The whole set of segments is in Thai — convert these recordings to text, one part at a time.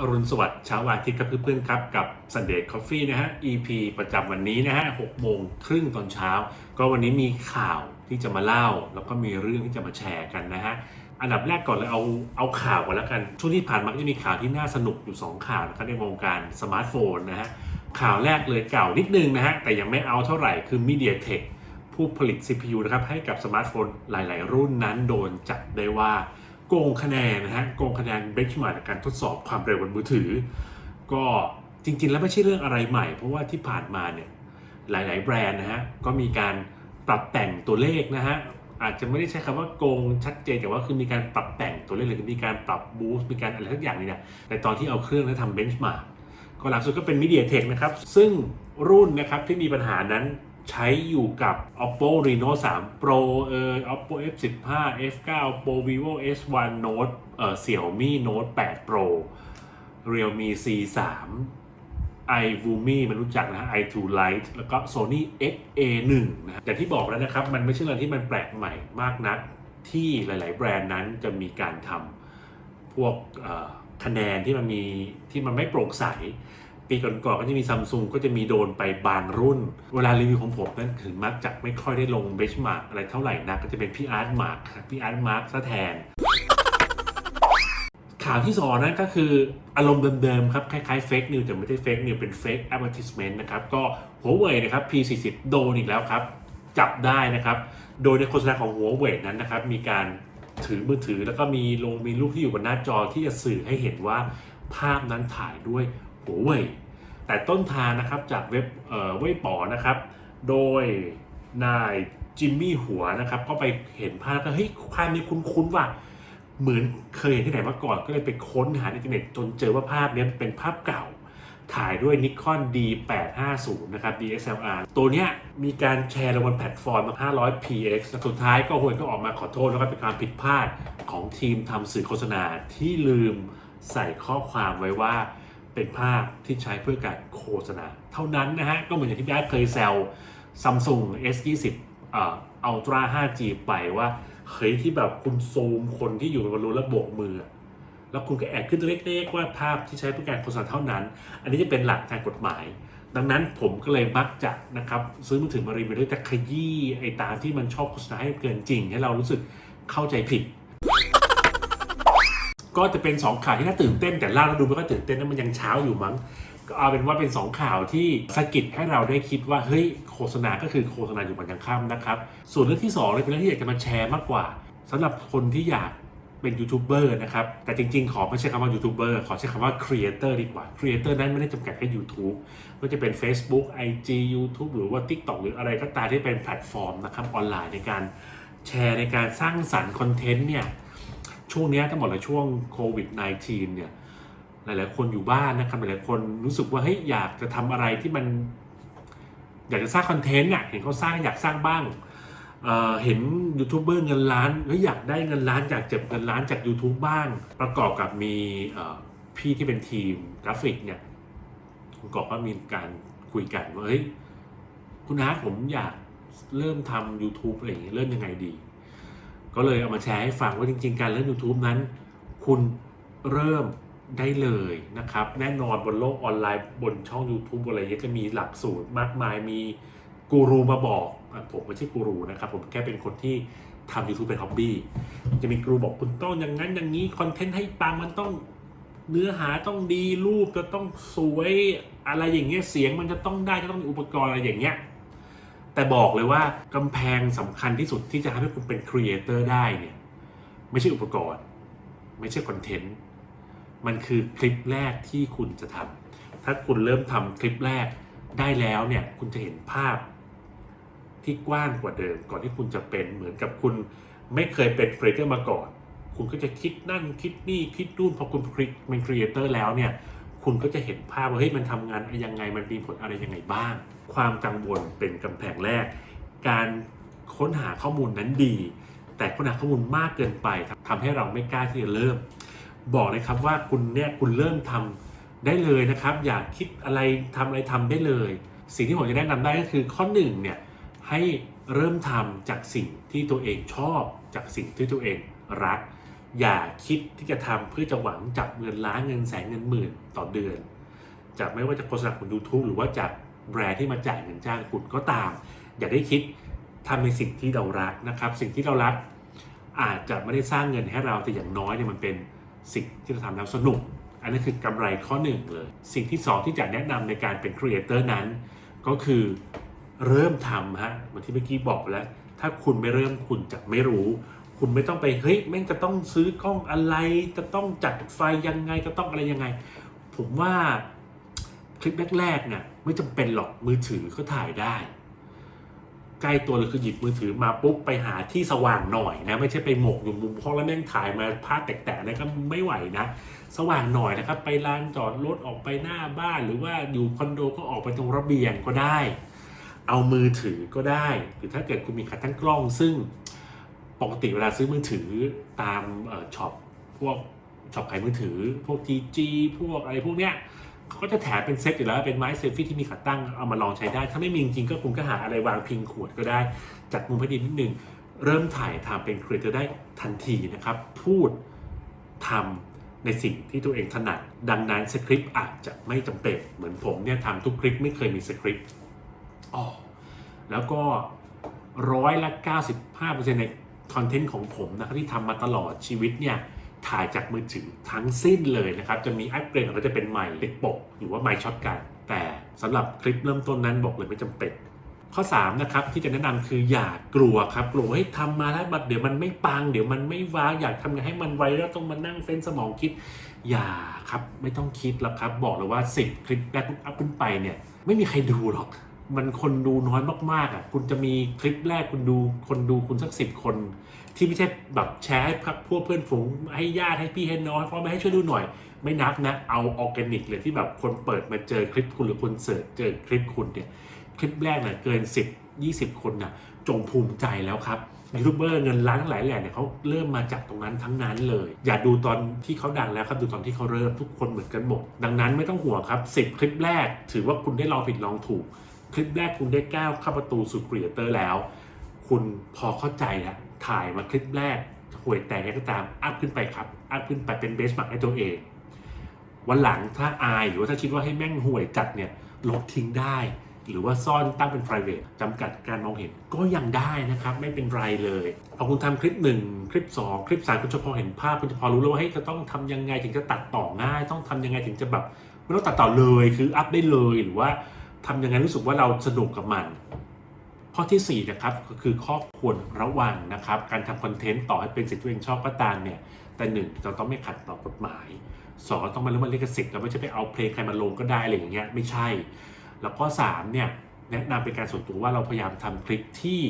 อรุณสวัสดิ์เช้าวันอาทิตย์กับเพื่อนๆครับ กับ Sunday Coffee นะฮะ EP ประจำวันนี้นะฮะ6โมงครึ่งตอนเช้า ก็วันนี้มีข่าวที่จะมาเล่า แล้วก็มีเรื่องที่จะมาแชร์กันนะฮะ อันดับแรกก่อนเลยเอาเอาข่าวก่อนแล้วกัน ช่วงที่ผ่านมาก็จะมีข่าวที่น่าสนุกอยู่ 2 ข่าวนะครับในวงการสมาร์ทโฟนนะฮะ ข่าวแรกเลยเก่านิดนึงนะฮะ แต่ยังไม่เอาเท่าไหร่คือ MediaTek ผู้ผลิต CPU นะครับให้กับสมาร์ทโฟนหลาย ๆ รุ่นนั้นโดนจับได้ว่า โกงคะแนนนะฮะโกงคะแนนเบนช์มาร์กการทดสอบความเร็วบนมือถือ ก็จริง ๆ แล้วไม่ใช่เรื่องอะไรใหม่ เพราะว่าที่ผ่านมาเนี่ยหลาย ๆ แบรนด์นะฮะก็มีการปรับแต่งตัวเลขนะฮะอาจจะไม่ได้ใช้คำว่าโกงชัดเจนแต่ว่าคือมีการปรับแต่งตัวเลขหรือมีการปรับบูสต์มีการอะไรทุกอย่างนี่นะแต่ตอนที่เอาเครื่องแล้วทำเบนช์มาร์กก็หลังสุดก็เป็น MediaTek นะครับซึ่งรุ่นนะครับที่มีปัญหานั้น ใช้อยู่กับ Oppo Reno 3 Pro เอ่อ Oppo F15 F9 Pro Vivo S1 Note เอ่อ Xiaomi Note 8 Pro Realme C3 iVoomi มันรู้จักนะฮะ i2 Lite แล้วก็ Sony XA1 นะฮะแต่ที่บอกแล้วนะครับ มันไม่ใช่เรื่องที่มันแปลกใหม่มากนัก ที่หลาย ๆ แบรนด์นั้นจะมีการทำพวกคะแนนที่มันมีที่มันไม่โปร่งใส ปีก่อนๆก็จะมีซัมซุงก็จะมีโดนไปบางรุ่น เวลารีวิวของผมนั้นถึงมักจะไม่ค่อยได้ลงเบชมาร์กอะไรเท่าไหร่นักก็จะเป็นพี่อาร์ตมาร์กพี่อาร์ตมาร์กซะแทน ข่าวที่สองนั่นก็คืออารมณ์เดิมๆครับ คล้ายๆเฟกนิวแต่ไม่ใช่เฟกนิวเป็นเฟกแอดเวอร์ทิสเมนต์นะครับ ก็หัวเว่ยนะครับ P40 โดนอีกแล้วครับ จับได้นะครับ โดยในโฆษณาของหัวเว่ยนั้นนะครับ มีการถือมือถือแล้วก็มีลงมีรูปที่อยู่บนหน้าจอที่จะสื่อให้เห็นว่าภาพนั้นถ่ายด้วย หัวเว่ยแต่ต้นทางนะครับจากเว็บเอ่อเว่ยป๋อนะครับ โดยนายจิมมี่หัวนะครับ ก็ไปเห็นภาพก็เฮ้ยภาพนี้คุ้นๆว่ะเหมือนเคยเห็นที่ไหนมาก่อนก็เลยไปค้นหาในอินเทอร์เน็ตจนเจอว่าภาพนี้เป็นภาพเก่า ถ่ายด้วย Nikon D850 นะครับ DSLR ตัวเนี้ยมีการแชร์ลงบนแพลตฟอร์ม 500px สุดท้ายก็หวยก็ออกมาขอโทษแล้วก็เป็นความผิดพลาดของทีมทำสื่อโฆษณาที่ลืมใส่ข้อความไว้ว่า เป็นภาพที่ใช้เพื่อการโฆษณา เท่านั้นนะฮะ ก็เหมือนอย่างที่พี่อาร์เคยแซว Samsung S20 เอ่อ Ultra 5G ไปว่าเฮ้ยที่แบบคุณซูมคนที่อยู่บนรูแล้วโบกมือ แล้วคุณก็แอดขึ้นเล็กๆ ว่าภาพที่ใช้เพื่อการโฆษณาเท่านั้น อันนี้จะเป็นหลักทางกฎหมาย ดังนั้นผมก็เลยมักจะนะครับซื้อมือถือมารีวิวด้วยจะขยี้ไอ้ตาที่มันชอบโฆษณาให้เกินจริง ให้เรารู้สึกเข้าใจผิด ก็จะเป็น 2 ข่าวที่น่าตื่นเต้นแต่ล่าเราดูไม่ค่อยตื่นเต้นนะมันยังเช้าอยู่มั้งก็เอาเป็นว่าเป็น 2 ข่าวที่สะกิดให้เราได้คิดว่าเฮ้ยโฆษณาก็คือโฆษณาอยู่บนยังค่ำนะครับ ส่วนเรื่องที่2เลยเป็นเรื่องที่อยากจะมาแชร์มากกว่าสำหรับคนที่อยากเป็นยูทูบเบอร์นะครับแต่จริงๆ ขอไม่ใช่คำว่ายูทูบเบอร์ขอใช้คำว่าครีเอเตอร์ดีกว่าครีเอเตอร์นั้นไม่ได้จำกัดแค่ YouTube ก็จะเป็น Facebook IG YouTube หรือว่า TikTok หรืออะไรก็ตามที่เป็นแพลตฟอร์มนะครับออนไลน์ในการแชร์ในการสร้างสรรค์คอนเทนต์เนี่ย ช่วงนี้ทั้งหมดเลยช่วงโควิด -19 เนี่ยหลาย ๆ คนอยู่บ้านนะครับหลายๆคนรู้สึกว่าเฮ้ยอยากจะทำอะไรที่มันอยากจะสร้างคอนเทนต์อะเห็นเขาสร้างอยากสร้างบ้างเเห็นยูทูบเบอร์เงินล้านเฮ้ยอยากได้เงินล้านอยากเจ็บเงินล้านจาก YouTube บ้าง ประกอบกับมีพี่ที่เป็นทีมกราฟิกเนี่ยประกอบว่ามีการคุยกันว่าเฮ้ยคุณอาร์ตผมอยากเริ่มทำ YouTube อะไรอย่างเงี้ยเริ่มยังไงดี ก็เลยเอามาแชร์ให้ฟังว่าจริง ๆ การเริ่ม YouTube นั้น คุณเริ่มได้เลยนะครับ แน่นอนบนโลกออนไลน์บนช่อง YouTube อะไรเงี้ยจะมีหลักสูตรมากมายมีกูรูมาบอกผมไม่ใช่กูรูนะครับ ผมแค่เป็นคนที่ทำ YouTube เป็นฮ็อบบี้จะมีกูรูบอกคุณต้องอย่างนั้นอย่างนี้คอนเทนต์ให้ปังมันต้องเนื้อหาต้องดีรูปจะต้องสวยอะไรอย่างเงี้ยเสียงมันจะต้องได้จะต้องมีอุปกรณ์อะไรอย่างเงี้ย แต่บอกเลยว่ากำแพงสำคัญที่สุดที่จะทำให้คุณเป็นครีเอเตอร์ได้เนี่ยไม่ใช่อุปกรณ์ ไม่ใช่คอนเทนต์มันคือคลิปแรกที่คุณจะทำถ้าคุณเริ่มทำคลิปแรกได้แล้วเนี่ยคุณจะเห็นภาพที่กว้างกว่าเดิม ก่อนที่คุณจะเป็นเหมือนกับคุณไม่เคยเป็นครีเอเตอร์มาก่อน คุณก็จะคิดนั่นคิดนี่คิดนู่นพอคุณเป็นครีเอเตอร์แล้วเนี่ย คุณก็จะเห็นภาพว่าเฮ้ยมันทำงานยังไงมันมีผลอะไรยังไงบ้าง ความกังวลเป็นกำแพงแรก การค้นหาข้อมูลนั้นดี แต่ค้นหาข้อมูลมากเกินไปทำให้เราไม่กล้าที่จะเริ่ม บอกเลยครับว่าคุณเนี่ยคุณเริ่มทำได้เลยนะครับ อยากคิดอะไรทำอะไรทำได้เลย สิ่งที่ผมจะแนะนำได้ก็คือข้อหนึ่งเนี่ยให้เริ่มทำจากสิ่งที่ตัวเองชอบ จากสิ่งที่ตัวเองรัก อย่าคิดที่จะทำเพื่อจะหวังจับเงินล้านเงินแสนเงินหมื่นต่อเดือน จากไม่ว่าจะโฆษณาของ YouTube หรือว่าจากแบรนด์ที่มาจ่ายเงินจ้างคุณก็ตาม อย่าได้คิดทำในสิ่งที่เรารักนะครับ สิ่งที่เรารักอาจจะไม่ได้สร้างเงินให้เราแต่อย่างน้อยเนี่ยมันเป็นสิ่งที่เราทำแล้วสนุก อันนี้คือกำไรข้อหนึ่งเลย สิ่งที่สองที่จะแนะนำในการเป็นครีเอเตอร์นั้น ก็คือเริ่มทำฮะเหมือนที่เมื่อกี้บอกแล้ว ถ้าคุณไม่เริ่มคุณจะไม่รู้ คุณไม่ต้องไปเฮ้ยแม่งจะต้องซื้อกล้องอะไรจะต้องจัดไฟยังไงจะต้องอะไรยังไง ผมว่าคลิปแรกๆเนี่ยไม่จำเป็นหรอกมือถือก็ถ่ายได้ ใกล้ตัวเลยคือหยิบมือถือมาปุ๊บไปหาที่สว่างหน่อยนะ ไม่ใช่ไปหมกอยู่มุมห้องแล้วแม่งถ่ายมาภาพแตกๆนะก็ไม่ไหวนะสว่างหน่อยนะครับ ไปลานจอดรถออกไปหน้าบ้าน หรือว่าอยู่คอนโดก็ออกไปตรงระเบียงก็ได้ เอามือถือก็ได้ หรือถ้าเกิดคุณมีขาตั้งกล้องซึ่ง ปกติเวลาซื้อมือถือตามเอ่อช็อปพวกช็อปขายมือถือ พวก TG พวกอะไรพวกเนี้ยเขาก็จะแถมเป็นเซ็ตอยู่แล้วเป็นไม้เซลฟี่ที่มีขาตั้งเอามาลองใช้ได้ ถ้าไม่มีจริงๆก็คุณก็หาอะไรวางพิงขวดก็ได้ จัดมุมให้ดีนิดนึง เริ่มถ่ายทำเป็นครีเอเตอร์ได้ทันทีนะครับ พูดทำในสิ่งที่ตัวเองถนัด ดังนั้นสคริปต์อาจจะไม่จำเป็นเหมือนผมเนี่ยทำทุกคลิปไม่เคยมีสคริปต์อ๋อแล้วก็ร้อยละ 95%ใน คอนเทนต์ของผมนะครับที่ทำมาตลอดชีวิตเนี่ยถ่ายจากมือถือทั้งสิ้นเลยนะครับ จะมีอัปเกรดก็จะเป็นไมค์ติดปก หรือว่าไมค์ช็อตกัน แต่สำหรับคลิปเริ่มต้นนั้นบอกเลยไม่จำเป็น ข้อ 3 นะครับที่จะแนะนำคืออย่ากลัวครับกลัวว่าเฮ้ยทำมาแล้วเดี๋ยวมันไม่ปัง เดี๋ยวมันไม่ว้าวอยากทำไงให้มันไวแล้วต้องมานั่งเฟ้นสมองคิด อย่าครับไม่ต้องคิดแล้วครับ บอกเลยว่า10คลิปแรกอัพขึ้นไปเนี่ยไม่มีใครดูหรอก มันคนดูน้อยมากๆอะ คุณจะมีคลิปแรกคุณดูคนดูคุณสักสิบคน ที่ไม่ใช่แบบแชร์ให้พักพวกเพื่อนฝูงให้ญาติให้พี่ให้น้องให้พ่อแม่ให้ช่วยดูหน่อย ไม่นับนะเอาออร์แกนิกเลยที่แบบคนเปิดมาเจอคลิปคุณหรือคนเสิร์ชเจอคลิปคุณเนี่ยคลิปแรกเนี่ยเกิน 10 20 คนน่ะจงภูมิใจแล้วครับยูทูบเบอร์เงินล้านหลายแหล่เนี่ยเขาเริ่มมาจากตรงนั้นทั้งนั้นเลย อย่าดูตอนที่เขาดังแล้วครับดูตอนที่เขาเริ่มทุกคนเหมือนกันหมด ดังนั้นไม่ต้องห่วงครับ 10 คลิปแรก ถือว่าคุณได้ลองผิดลองถูก คลิปแรกคุณได้แก้วเข้าประตูสู่ครีเอเตอร์แล้ว คุณพอเข้าใจแล้วถ่ายมาคลิปแรกห่วยแตกยังไงก็ตามอัพขึ้นไปครับอัพขึ้นไปเป็นเบสมาร์กให้ตัวเองวันหลังถ้าอายหรือว่าถ้าคิดว่าให้แม่งห่วยจัดเนี่ยลบทิ้งได้ หรือว่าซ่อนตั้งเป็น private จำกัดการมองเห็นก็ยังได้นะครับ ไม่เป็นไรเลยพอคุณทำคลิป 1 คลิป 2 คลิป3คุณจะพอเห็นภาพคุณจะพอรู้แล้วว่าเฮ้ยจะต้องทำยังไงถึงจะตัดต่อง่าย ต้องทำยังไงถึงจะแบบไม่ต้องตัดต่อเลยคืออัพได้เลยหรือว่า ทำยังไงรู้สึกว่าเราสนุกกับมัน ข้อทีสี่4นะครับก็คือข้อควรระวังนะครับ การทำคอนเทนต์ต่อให้เป็นสิ่งที่ตัวเองชอบก็ตามเนี่ยแต่หนึ่งเราต้องไม่ขัดต่อกฎหมายสองต้องมาเรื่องลิขสิทธิ์เราไม่ใช่ไปเอาเพลงใครมาลงก็ได้อะไรอย่างเงี้ยไม่ใช่ แล้วก็สามเนี่ยแนะนำเป็นการส่วนตัวว่าเราพยายามทำคลิปที่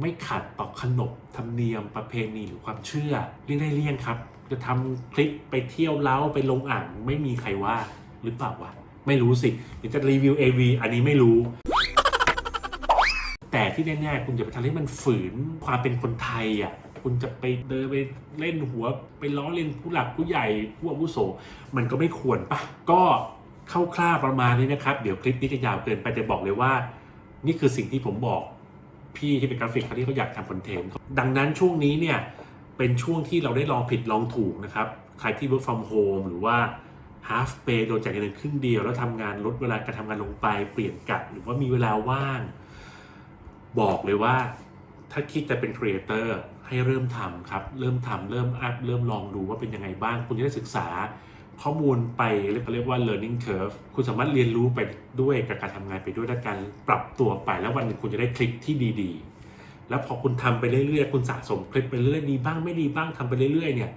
ไม่ขัดต่อขนบธรรมเนียมประเพณีหรือความเชื่อเลี่ยงได้เลี่ยงครับ จะทำคลิปไปเที่ยวเล้าไปลงอ่างไม่มีใครว่าหรือเปล่าวะ ไม่รู้สิหรือจะรีวิว AV อันนี้ไม่รู้ แต่ที่แน่ๆคุณอย่าไปทำให้มันฝืนความเป็นคนไทยอะคุณจะไปเดินไปเล่นหัวไปล้อเล่นผู้หลักผู้ใหญ่ผู้อาวุโส มันก็ไม่ควรปะก็คร่าวๆประมาณนี้นะครับ เดี๋ยวคลิปนี้จะยาวเกินไปจะบอกเลยว่า นี่คือสิ่งที่ผมบอกพี่ที่เป็นกราฟิกเขาที่เขาอยากทำคอนเทนต์ดังนั้นช่วงนี้เนี่ยเป็นช่วงที่เราได้ลองผิดลองถูกนะครับ ใครที่ work from home หรือว่า half pay โดนจ่ายเงินครึ่งเดียว แล้วทำงานลดเวลาการทำงานลงไปเปลี่ยนกะหรือว่ามีเวลาว่าง บอกเลยว่า ถ้าคิดจะเป็นครีเอเตอร์ให้เริ่มทำครับ เริ่มทำเริ่มอัพเริ่มลองดูว่าเป็นยังไงบ้าง คุณจะได้ศึกษาข้อมูลไปเรียกเขาเรียกว่า learning curve คุณสามารถเรียนรู้ไปด้วยกับการทำงานไปด้วยและการปรับตัวไป แล้ววันหนึ่งคุณจะได้คลิปที่ดี ๆ แล้วพอคุณทำไปเรื่อยๆ คุณสะสมคลิปไปเรื่อยๆดีบ้างไม่ดีบ้างทำไปเรื่อยๆเนี่ย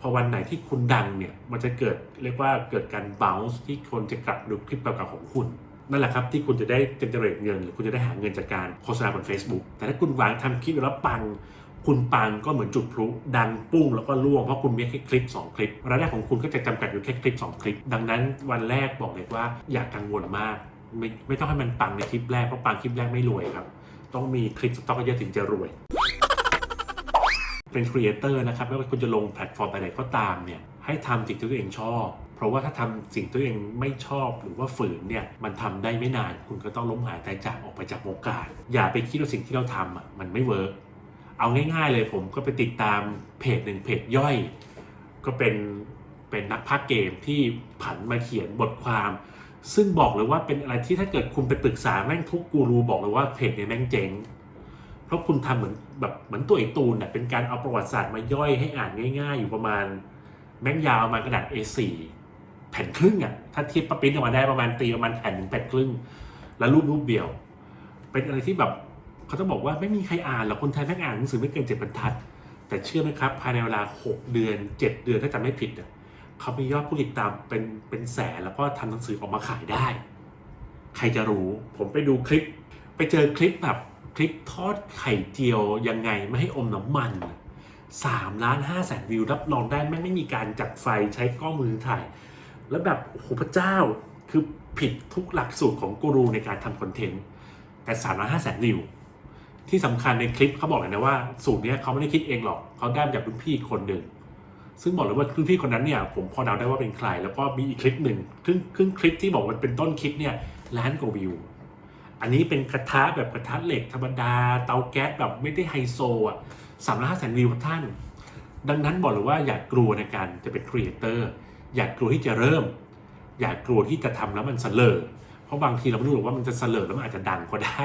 พอวันไหนที่คุณดังเนี่ยมันจะเกิดเรียกว่าเกิดการ bounce ที่คนจะกลับดูคลิปเก่าๆของคุณ นั่นแหละครับที่คุณจะได้ generate เงิน หรือคุณจะได้หาเงินจากการโฆษณาบน Facebook แต่ถ้าคุณวางทำคลิปแล้วปัง คุณปังก็เหมือนจุดพลุดังปุ้งแล้วก็ล่วงเพราะคุณมีแค่คลิป 2 คลิปรายได้ของคุณก็จะจำกัดอยู่แค่คลิป 2 คลิป ดังนั้นวันแรกบอกเลยว่าอย่ากกังวลมาก ไม่ไม่ต้องให้มันปังในคลิปแรกเพราะปังคลิปแรกไม่รวยครับต้องมีคลิปสต็อกเยอะถึงจะรวย เป็นครีเอเตอร์นะครับไม่ว่าคุณจะลงแพลตฟอร์มอะไรก็ตามเนี่ยให้ทำสิ่งที่ตัวเองชอบ เพราะว่าถ้าทำสิ่งที่ตัวเองไม่ชอบหรือว่าฝืนเนี่ยมันทำได้ไม่นาน คุณก็ต้องล้มหายตายจากออกไปจากวงการ อย่าไปคิดว่าสิ่งที่เราทำอะมันไม่เวิร์กเอาง่ายๆเลยผมก็ไปติดตามเพจหนึ่งเพจย่อย ก็เป็นเป็นนักพากย์เกมที่ผันมาเขียนบทความ ซึ่งบอกเลยว่าเป็นอะไรที่ถ้าเกิดคุณไปปรึกษาแม่งทุกกูรูบอกเลยว่าเพจเนี่ยแม่งเจ๋ง เพราะคุณทำเหมือนแบบเหมือนตัวไอตูนเน่ะเป็นการเอาประวัติศาสตร์มาย่อยให้อ่านง่าย ๆ อยู่ประมาณแม่งยาวประมาณกระดาษ A4 แผ่นครึ่งอะถ้าเทียบปะปริ้นออกมาได้ประมาณตีประมาณแผ่นหนึ่งแผ่นครึ่ง แล้วรูปรูปเดียว เป็นอะไรที่แบบเขาต้องบอกว่าไม่มีใครอ่านหรอกคนไทยแม่งอ่านหนังสือไม่เกินเจ็ดบรรทัด แต่เชื่อไหมครับภายในเวลา 6 เดือน 7 เดือนถ้าจำไม่ผิดอะเขามียอดผู้ติดตามเป็นเป็นแสนแล้วก็ทำหนังสือออกมาขายได้ ใครจะรู้ ผมไปดูคลิป ไปเจอคลิปแบบ คลิปทอดไข่เจียวยังไงไม่ให้อมน้ำมัน3ล้าน5แสนวิวรับรองได้แม่งไม่มีการจัดไฟใช้กล้องมือถ่าย แล้วแบบโอ้โหพระเจ้าคือผิดทุกหลักสูตรของกูรูในการทำคอนเทนต์ แต่3ล้าน5แสนวิว ที่สำคัญในคลิปเขาบอกเลยนะว่า สูตรนี้เขาไม่ได้คิดเองหรอกเขาได้มาจากรุ่นพี่คนหนึ่งซึ่งบอกเลยว่ารุ่นพี่คนนั้นเนี่ยผมพอเดาได้ว่าเป็นใคร แล้วก็มีอีกคลิปหนึ่งครึ่งครึ่งคลิปที่บอกว่าเป็นต้นคลิปเนี่ยล้านกว่าวิว อันนี้เป็นกระทะแบบกระทะเหล็กธรรมดา เตาแก๊สแบบไม่ได้ไฮโซอะสามล้านห้าแสนวิวครับท่าน ดังนั้นบอกเลยว่าอย่ากกลัวในการจะเป็นครีเอเตอร์อย่ากกลัวที่จะเริ่ม อย่ากกลัวที่จะทำแล้วมันเสลอเพราะบางทีเราไม่รู้หรอกว่ามันจะเสลอแล้วมันอาจจะดังก็ได้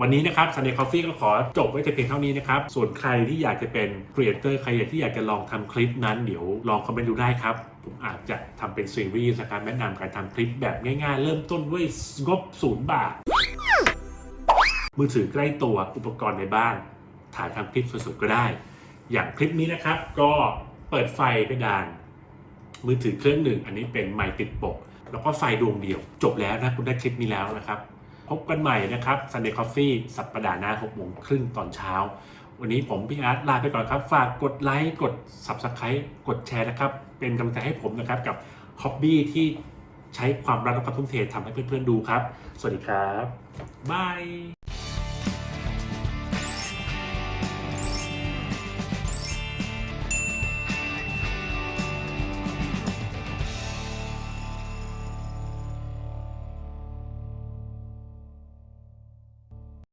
วันนี้นะครับ Sunday Coffee ก็ขอจบไว้แต่เพียงเท่านี้นะครับ ส่วนใครที่อยากจะเป็นครีเอเตอร์ใครที่อยากจะลองทำคลิปนั้นเดี๋ยวลองคอมเมนต์ดูได้ครับ ผมอาจจะทำเป็นซีรีส์นะครับแนะนำการทำคลิปแบบง่ายๆ เริ่มต้นด้วยงบศูนย์บาท มือถือใกล้ตัวอุปกรณ์ในบ้าน ถ่ายทำคลิปสดๆก็ได้ อย่างคลิปนี้นะครับ ก็เปิดไฟเพดาน มือถือเครื่องหนึ่ง อันนี้เป็นไมค์ติดปก แล้วก็ไฟดวงเดียว จบแล้วนะคุณได้คลิปนี้แล้วนะครับ พบกันใหม่นะครับ Sunday Coffee สัปดาห์หน้า6โมงครึ่งตอนเช้า วันนี้ผมพี่อาร์ตลาไปก่อนครับ ฝากกดไลค์กด Subscribe กดแชร์นะครับ เป็นกำลังใจให้ผมนะครับกับฮ็อบบี้ที่ใช้ความรักและความทุ่มเททำให้เพื่อนๆดูครับ สวัสดีครับบาย